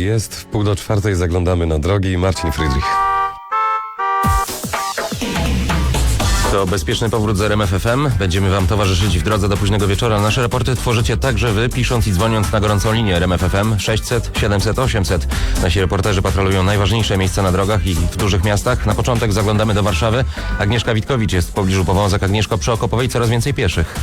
Jest w pół do czwartej, zaglądamy na drogi. Marcin Friedrich. To bezpieczny powrót z RMF FM. Będziemy Wam towarzyszyć w drodze do późnego wieczora. Nasze raporty tworzycie także Wy, pisząc i dzwoniąc na gorącą linię RMF FM 600 700 800. Nasi reporterzy patrolują najważniejsze miejsca na drogach i w dużych miastach. Na początek zaglądamy do Warszawy. Agnieszka Witkowicz jest w pobliżu powązek. Agnieszko, przy Okopowej coraz więcej pieszych.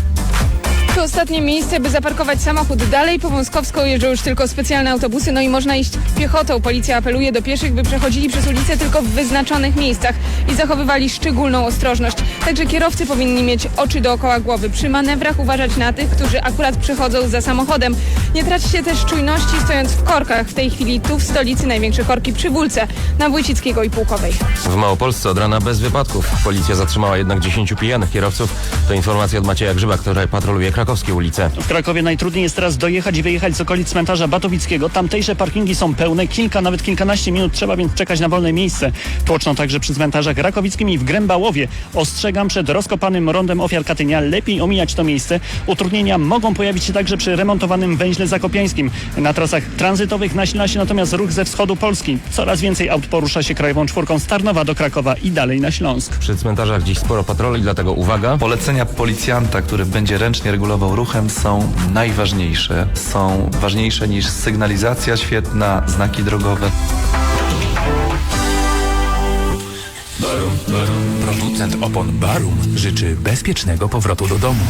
To ostatnie miejsce, by zaparkować samochód. Dalej po Wąskowską jeżdżą już tylko specjalne autobusy, no i można iść piechotą. Policja apeluje do pieszych, by przechodzili przez ulicę tylko w wyznaczonych miejscach i zachowywali szczególną ostrożność. Także kierowcy powinni mieć oczy dookoła głowy. Przy manewrach uważać na tych, którzy akurat przechodzą za samochodem. Nie traćcie też czujności stojąc w korkach. W tej chwili tu w stolicy największe korki przy Wólce, na Wójcickiego i Pułkowej. W Małopolsce od rana bez wypadków. Policja zatrzymała jednak 10 pijanych kierowców. To informacja od Macieja Grzyba, który patroluje krakowskie ulice. W Krakowie najtrudniej jest teraz dojechać i wyjechać z okolic cmentarza Batowickiego. Tamtejsze parkingi są pełne, kilka, nawet kilkanaście minut trzeba więc czekać na wolne miejsce. Tłoczno także przy cmentarzach Rakowickim i w Grębałowie. Ostrzegam przed rozkopanym rondem ofiar Katynia. Lepiej omijać to miejsce. Utrudnienia mogą pojawić się także przy remontowanym węźle zakopiańskim. Na trasach tranzytowych nasila się natomiast ruch ze wschodu Polski. Coraz więcej aut porusza się krajową czwórką z Tarnowa do Krakowa i dalej na Śląsk. Przy cmentarzach dziś sporo patroli, dlatego uwaga. Polecenia policjanta, który będzie ręcznie regulował ruchem są najważniejsze. Są ważniejsze niż sygnalizacja świetna, znaki drogowe. Producent opon Barum życzy bezpiecznego powrotu do domu.